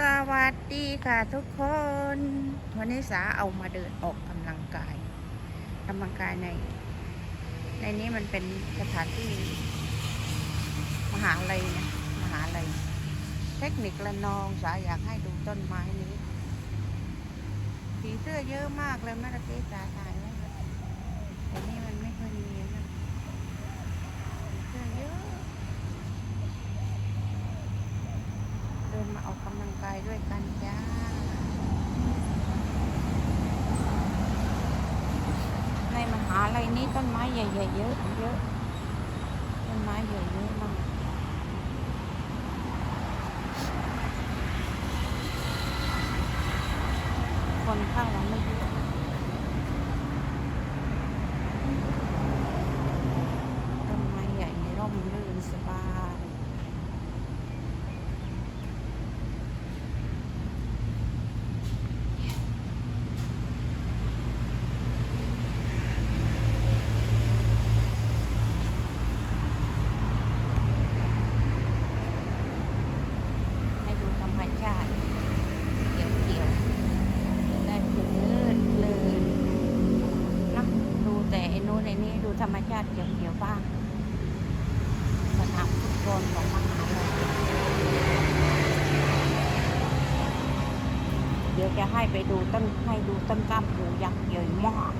สวัสดีค่ะทุกคน วันนี้สาเอามาเดินออกกำลังกายกำลังกายใน ในนี้มันเป็นสถานที่ มหาลัยนะมหาลัยเทคนิคละนองสาอยากให้ดูต้นไม้นี้สีเสื้อเยอะมากเลยเมื่อกี้สาถ่ายไว้แต่นี่มันไม่ค่อยมีนะสีเสื้อเยอะ เดิ นมาออกกำลังกายด้วยกันจ้าในมหาลัยนี้ต้นไม้ใหญ่ๆเยอะเยอะต้นไม้ใหญ่เยอะมากคนข้างหลังเยอะต้นไม้ใหญ่ร่มรื่นสบาย ให้ดูธรรมชาติเขียวเขียวๆได้เพลินเพลินนะดูแต่ไอ้นู้นไอ้นี้ดู ธรรมชาติเขียวเขียวๆบ้างสนามฟุตบอลของมหาลัยเดี๋ยวจะให้ไปดูต้นให้ดูต้นกล้ามปูยักษ์ใหญ่มาก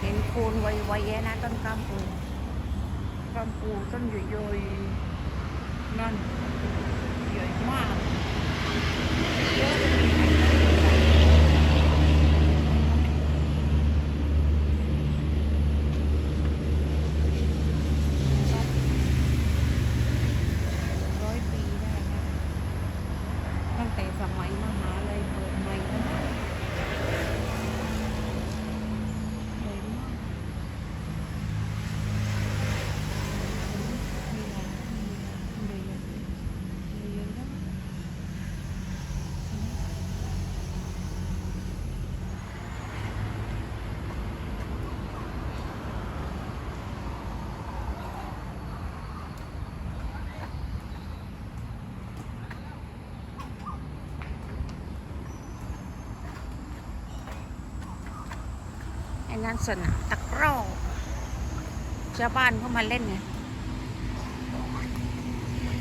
เห็ นโคนไวๆนะต้นกล้ามปูกล้ามปูต้นใหญ่ๆนั่นใหญ่มากเยอะร้อยปีได้นะตั้งแต่สมัยมหาลัยเปิดใหม่นะ ใหญ่มากมีอะไรมีอะไรมีเยอะๆ ไอ้นั่นสนามตะกร้อชาวบ้านเข้ามาเล่นไง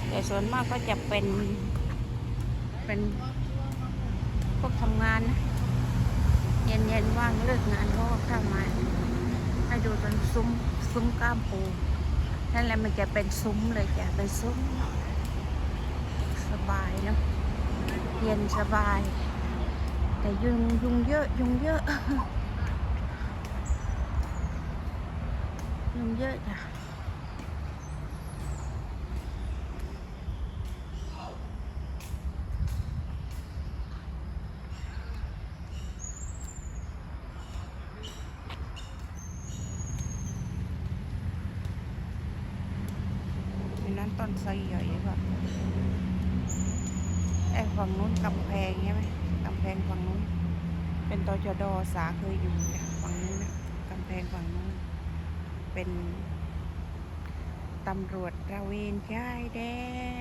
แต่ส่วนมากก็จะเป็น เป็นพวกทำงานนะเย็นๆว่างเลิกงานเขาก็เข้ามาให้ดูตอนซุ้มซุ้มก้ามปูนั่นแหละมันจะเป็นซุ้มเลยจ้ะเป็นซุ้ม สบายเนอะเย็นสบาย แต่ยุงยุงเยอะยุงเยอะ ยุงเยอะจ้ะอันนั้นต้นไทรใหญ่ป่ะไอ้ฝั่งนู้นกำแพงใช่ไหมกำแพงฝั่งนู้น เป็นตจดสาเคยอยู่เนี่ยฝั่งนู้นนะกำแพงฝั่งนู้น เป็นตำรวจตระเวนชายแด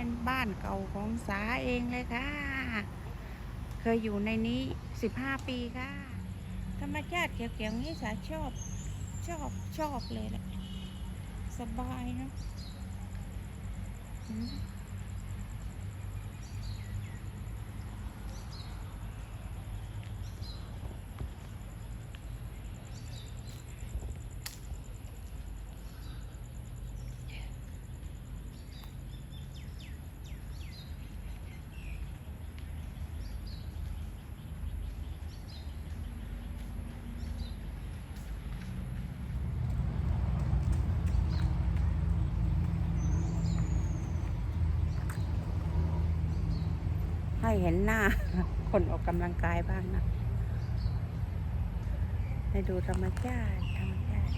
น บ้านเก่าของสาเองเลยค่ะ เคยอยู่ในนี้สิบห้าปีค่ะ ธรรมชาติเขียวๆนี้สาชอบชอบชอบเลยแหละสบายเนาะ ให้เห็นหน้า คนออกกำลังกายบ้างนะให้ดูธรรมชาติธรรมชาติ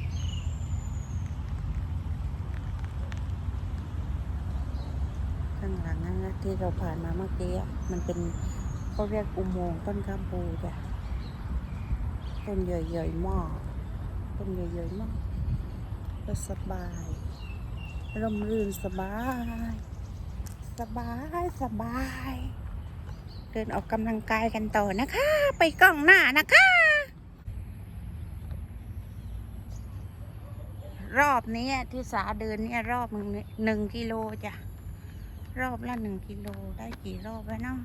ข้างหลังนั่นนะที่เราผ่านมาเมื่อกี้มันเป็นเขาเรียกอุโมงค์ต้นข้ามปูจ้ะต้นใหญ่ๆหม้อต้นใหญ่ๆหม้อก็สบายร่มรื่นสบาย สบาย สบาย เดินออกกำลังกายกันต่อนะคะ ไปกล้องหน้านะคะ รอบนี้ที่สาเดินเนี่ยรอบหนึ่งหนึ่งกิโลจ้ะ รอบละหนึ่งกิโลได้กี่รอบแล้วเนาะ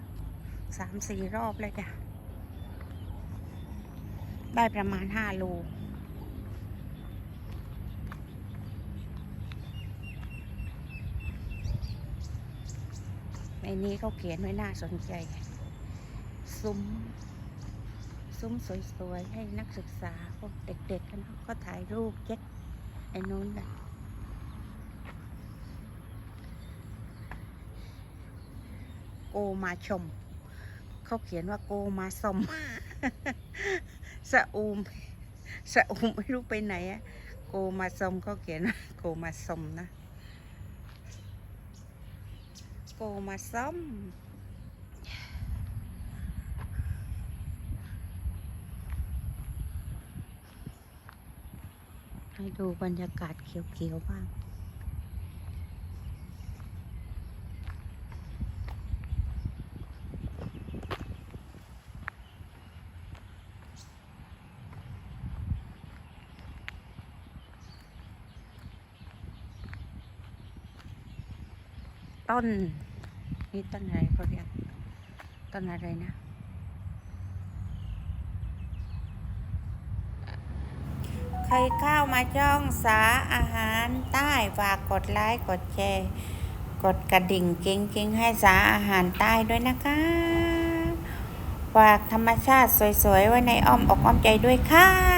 สามสี่รอบเลยจ้ะ ได้ประมาณห้าโลในนี้เขาเขียนไว้น่าสนใจ ซุ้มซุ้มสวยๆ ให้นักศึกษาพวกเด็กๆกันเขาก็ถ่ายรูปเจ็กไอ้นู้นน่ะโกมาชม เขาเขียนว่าโกมาสมสะอูมสะอูมไม่รู้ไปไหนอะโกมาสมเขาเขียนว่าโกมาสมนะโกมาซ้ม ให้ดูบรรยากาศเขียวๆบ้าง ต้น นี่ต้นอะไรเขาเรียกต้นอะไรนะ ใค รเข้ามาจ้องสาอาหารใต้ฝากกดไลค์กดแชร์กดกระดิ่งจริงๆ ให้สาอาหารใต้ด้วยนะคะฝากธรรมชาติสวยๆ ไว้ในอ้อมอกอ้อมใจด้วยค่ะ